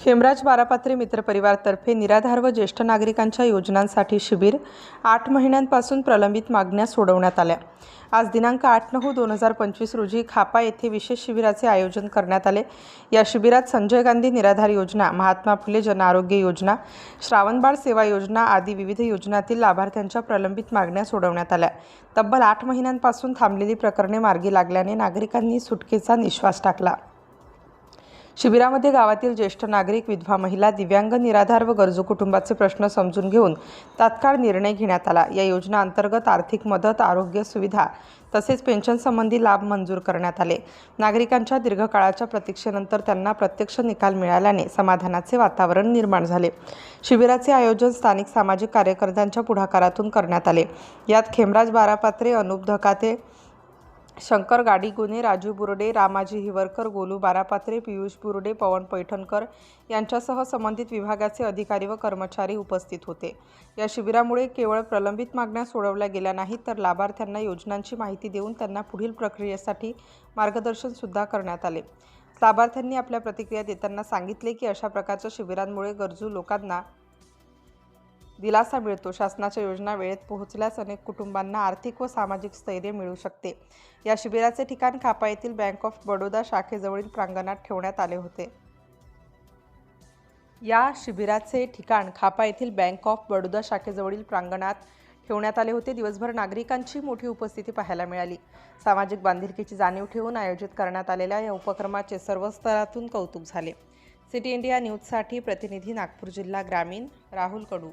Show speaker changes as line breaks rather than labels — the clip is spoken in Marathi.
खेमराज बारापात्रे मित्रपरिवारतर्फे निराधार व ज्येष्ठ नागरिकांच्या योजनांसाठी शिबिर आठ महिन्यांपासून प्रलंबित मागण्या सोडवण्यात आल्या. आज दिनांक आठ नऊ दोन हजार पंचवीस रोजी खापा येथे विशेष शिबिराचे आयोजन करण्यात आले. या शिबिरात संजय गांधी निराधार योजना महात्मा फुले जन आरोग्य योजना श्रावणबाळ सेवा योजना आदी विविध योजनातील लाभार्थ्यांच्या प्रलंबित मागण्या सोडवण्यात आल्या. तब्बल आठ महिन्यांपासून थांबलेली प्रकरणे मार्गी लागल्याने नागरिकांनी सुटकेचा निश्वास टाकला. शिबिरामध्ये गावातील ज्येष्ठ नागरिक विधवा महिला दिव्यांग निराधार व गरजू कुटुंबाचे प्रश्न समजून घेऊन तात्काळ निर्णय घेण्यात आला. या योजना अंतर्गत आर्थिक मदत आरोग्य सुविधा तसेच पेन्शनसंबंधी लाभ मंजूर करण्यात आले. नागरिकांच्या दीर्घकाळाच्या प्रतीक्षेनंतर त्यांना प्रत्यक्ष निकाल मिळाल्याने समाधानाचे वातावरण निर्माण झाले. शिबिराचे आयोजन स्थानिक सामाजिक कार्यकर्त्यांच्या पुढाकारातून करण्यात आले. यात खेमराज बारापात्रे अनुप धकाते शंकर गाडीगुने राजू बुरडे रामाजी हिवरकर गोलू बारापात्रे पियुष बुरडे पवन पैठणकर यांच्यासह संबंधित विभागाचे अधिकारी व कर्मचारी उपस्थित होते. या शिबिरामुळे केवळ प्रलंबित मागण्या सोडवल्या गेल्या नाहीत तर लाभार्थ्यांना योजनांची माहिती देऊन त्यांना पुढील प्रक्रियेसाठी मार्गदर्शनसुद्धा करण्यात आले. लाभार्थ्यांनी आपल्या प्रतिक्रिया देताना सांगितले की अशा प्रकारच्या शिबिरांमुळे गरजू लोकांना दिलासा मिळतो. शासनाच्या योजना वेळेत पोहोचल्यास अनेक कुटुंबांना आर्थिक व सामाजिक स्थैर्य मिळू शकते. या शिबिराचे ठिकाण खापा येथील बँक ऑफ बडोदा शाखेजवळील प्रांगणात ठेवण्यात आले होते. या शिबिराचे ठिकाण खापा येथील बँक ऑफ बडोदा शाखेजवळील प्रांगणात ठेवण्यात आले होते. दिवसभर नागरिकांची मोठी उपस्थिती पाहायला मिळाली. सामाजिक बांधिलकीची जाणीव ठेवून आयोजित करण्यात आलेल्या या उपक्रमाचे सर्व स्तरातून कौतुक झाले. सिटी इंडिया न्यूजसाठी प्रतिनिधी नागपूर जिल्हा ग्रामीण राहुल कडू.